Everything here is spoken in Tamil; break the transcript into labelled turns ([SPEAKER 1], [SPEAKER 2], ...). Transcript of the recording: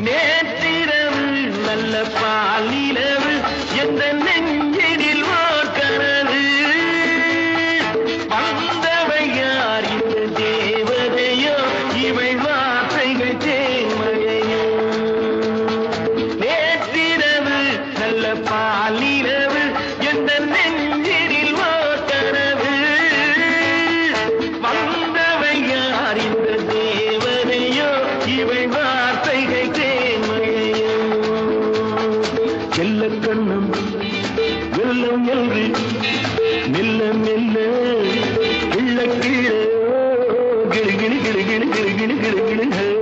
[SPEAKER 1] நேற்றிரவு நல்ல பாலிரவு எந்த நெஞ்சினில் ஓர் வந்தவை யார் இந்த தேவதையோ? இவள் வார்த்தைகள் தேன்மழையோ நேற்றிரவு நல்ல பாலிரவு எந்த நேரம் என்று மெல்ல மெல்ல கிள்ள கிள்ள கிளி கிளி கிளி கிளி கிளி கிளி கிளி